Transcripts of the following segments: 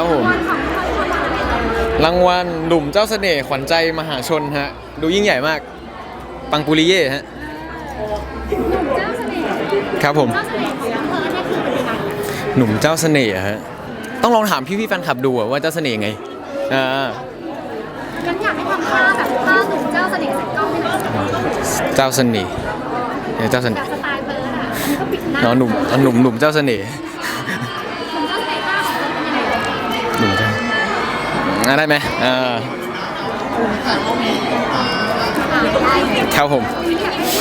ครับผมวันของคนคนวันอะไรเลยรางวัลหนุ่มเจ้าเสน่ห์ขวัญใจมหาชนฮะ ดูยิ่งใหญ่มาก ปังปุริเย่ฮะหนุ่มเจ้าเสน่ห์ครับผม เจ้าเสน่ห์ของอำเภอเนี่ยคือเป็นยังไงหนุ่มเจ้าเสน่ห์ฮะ ต้องลองถามพี่ๆแฟนคลับดูอะว่าเจ้าเสน่ห์ไง อ่า งั้นอยากให้ทำท่าแบบท่าหนุ่มเจ้าเสน่ห์ใส่กล้องให้หน่อยเจ้าเสน่ห์เนี่ยเจ้าเสแบน่บห์สไตล์เบิร์ดอะอันนี้ก็ปิดหน้า เนาะหนุ่มเอาหนุ่มหนุ่มเจ้าเสน่ห์ อ่าได้ไหมอ่าอ่าได้ครับผมอยากให้เ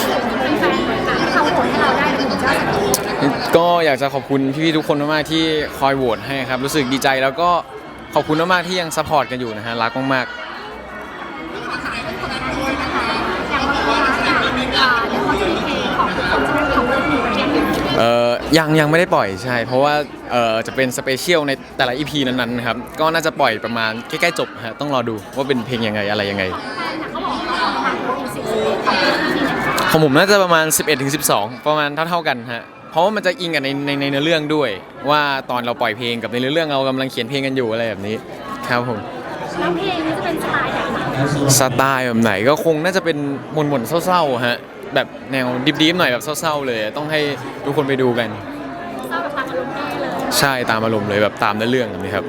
ป็นแฟนๆค่ะให้เขาโหวตให้เราได้เป็นหนุ่มก็อยากจะขอบคุณพี่ๆทุกคนมากๆที่คอยโหวตให้ครับ รู้สึกดีใจแล้วก็ขอบคุณมากๆที่ยังซัพพอร์ตกันอยู่นะฮะรักมากๆ ยังยังไม่ได้ปล่อยใช่ เพราะว่าเอ่อจะเป็นสเปเชียลในแต่ละ EP นั้นๆนะครับ ก็น่าจะปล่อยประมาณใกล้ๆจบฮะต้องรอดูว่าเป็นเพลงยังไงอะไรยังไงแฟนน่ะเขาบอกว่าเขาประมาณเป็นสิบสิบเอ็ดของเบิร์ดที่ไหนคะของผมน่าจะประมาณ 11ถึง12 ประมาณเท่าๆกันฮะเพราะว่ามันจะอิงกันในในในเนื้อเรื่องด้วย ว่าตอนเราปล่อยเพลงกับในเนื้อเรื่องเรากำลังเขียนเพลงกันอยู่อะไรแบบนี้ครับผมแล้วเพลงนี้จะเป็นสไตล์แบบไหนสไตล์แบบไหนก็คงน่าจะเป็นหม่นๆเศร้าๆฮะ แบบแนวดิบๆหน่อยแบบเศร้าๆ เลยต้องให้ทุกคนไปดูกัน เศร้ากับตามอารมณ์แม่เลยใช่ตามอารมณ์เลยแบบตามเนื้อเรื่องแบบนี้ครับ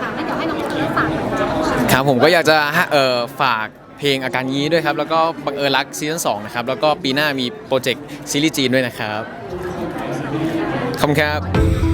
ค่ะงั้นเดี๋ยวให้น้องเอิร์ธฝากหน่อยนะครับผมก็อยากจะให้เอ่อฝากเพลงอาการยี้ด้วยครับ แล้วก็บังเอิญรักซีซั่น2นะครับ แล้วก็ปีหน้ามีโปรเจกต์ซีรีส์จีนด้วยนะครับ ขอบคุณครับ